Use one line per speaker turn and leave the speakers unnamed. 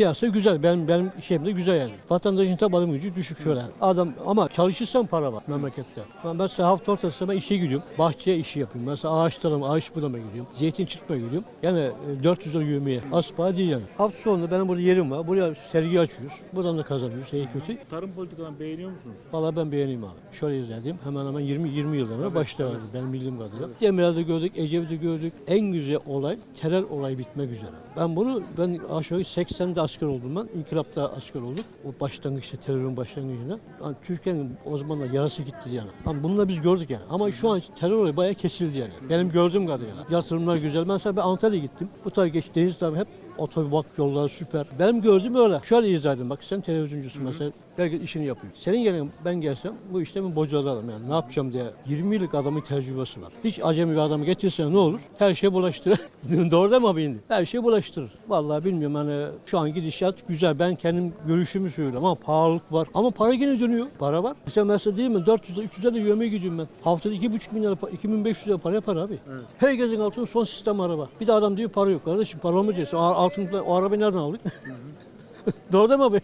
piyasa güzel. Benim benim şeyim de güzel yani. Vatandaşın tabi alım gücü düşük şöyle. Adam ama çalışırsan para var memlekette. Ben mesela hafta ortasında ben işe gidiyorum. Bahçeye işi yapıyorum. Mesela ağaç tarama, ağaç budama gidiyorum. Zeytin çırpmaya gidiyorum. Yani e, 400 lira yövmeye. Az para değil yani. Hafta sonunda benim burada yerim var. Buraya sergi açıyoruz. Buradan da kazanıyoruz. İyi kötü.
Tarım politikalarını beğeniyor musunuz?
Valla ben beğeneyim abi. Şöyle izledim. Hemen hemen 20 20 yıldan beri başta vardı benim bildiğim kadarıyla. Demirel'de gördük, Ecevit'te gördük. En güzel olay terör olayı bitmek üzere. Ben bunu ben aşağı 80'de asker oldum ben. İnkılapta asker olduk. O başlangıçta terörün başlangıcında. Yani Türkiye'nin o zamanlar yarası gitti yani. Ama bunu da biz gördük yani. Ama şu an terör olayı bayağı kesildi yani. Benim gördüğüm kadarıyla. Yatırımlar güzel. Ben mesela ben Antalya'ya gittim. Bu tarafa geç deniz tarafı hep otobak yolları süper. Benim gördüğüm öyle. Şöyle izah edeyim. Bak sen televizyoncusun mesela. Herkes işini yapıyor. Senin yerine ben gelsem bu işte ben bocalarım yani. Ne yapacağım diye. 20 yıllık adamın tecrübesi var. Hiç acemi bir adamı getirsen ne olur? Her şey bulaştırır. Doğru değil mi abi şimdi? Her şey bulaştırır. Vallahi bilmiyorum hani şu an gidişat güzel. Ben kendim görüşümü söylüyorum ama pahalılık var. Ama para yine dönüyor. Para var. Mesela mesela değil mi? 400 lira 300 lira yövmeye gidiyorum ben. Haftada 2,5 bin lira, 2500 lira para yapar abi. Herkesin altında son sistem araba. Bir de adam diyor para yok. Kardeşim para mı diyeceksin? O altın, o arabayı nereden aldık? Doğru değil mi abi?